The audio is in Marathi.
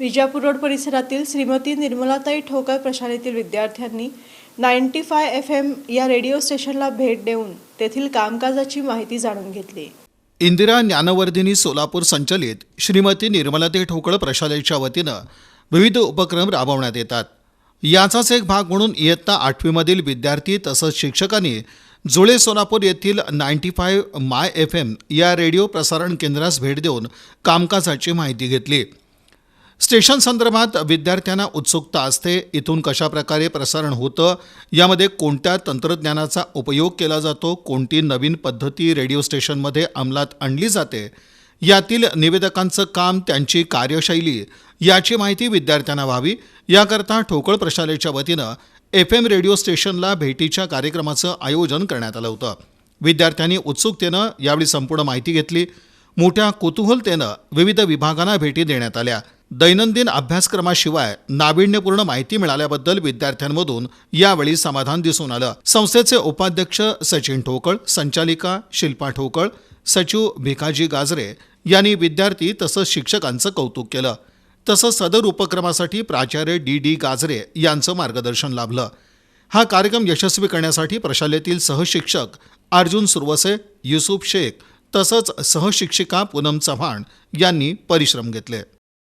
विजापूर रोड परिसरातील श्रीमती निर्मलाताई ठोकर प्रशालेतील विद्यार्थ्यांनी नाईन्टी फाय एफ एम या रेडिओ स्टेशनला भेट देऊन तेथील कामकाजाची माहिती जाणून घेतली. इंदिरा ज्ञानवर्धिनी सोलापूर संचलित श्रीमती निर्मलाताई ठोकळ प्रशालेच्या वतीनं विविध उपक्रम राबवण्यात येतात. याचाच एक भाग म्हणून इयत्ता आठवीमधील विद्यार्थी तसंच शिक्षकांनी जुळे सोलापूर येथील ninety five my F M या रेडिओ प्रसारण केंद्रास भेट देऊन कामकाजाची माहिती घेतली. स्टेशन संदर्भात विद्यार्थ्यांना उत्सुकता असते इथून कशाप्रकारे प्रसारण होतं यामध्ये कोणत्या तंत्रज्ञानाचा उपयोग केला जातो कोणती नवीन पद्धती रेडिओ स्टेशनमध्ये अंमलात आणली जाते यातील निवेदकांचं काम त्यांची कार्यशैली याची माहिती विद्यार्थ्यांना व्हावी याकरता ठोकळ प्रशालेच्या वतीनं एफ एम रेडिओ स्टेशनला भेटीच्या कार्यक्रमाचं आयोजन करण्यात आलं होतं. विद्यार्थ्यांनी उत्सुकतेनं यावेळी संपूर्ण माहिती घेतली. मोठ्या कुतूहलतेनं विविध विभागांना भेटी देण्यात आल्या. दैनंदिन अभ्यासक्रमाशिवाय नाविन्यपूर्ण माहिती मिळाल्याबद्दल विद्यार्थ्यांमधून यावेळी समाधान दिसून आलं. संस्थेचे उपाध्यक्ष सचिन ठोकळ संचालिका शिल्पा ठोकळ सचिव भिकाजी गाजरे यांनी विद्यार्थी तसंच शिक्षकांचं कौतुक केलं. तसंच सदर उपक्रमासाठी प्राचार्य डी डी गाजरे यांचं मार्गदर्शन लाभलं. हा कार्यक्रम यशस्वी करण्यासाठी प्रशालेतील सहशिक्षक अर्जुन सुरवसे युसुफ शेख तसंच सहशिक्षिका पूनम चव्हाण यांनी परिश्रम घेतले.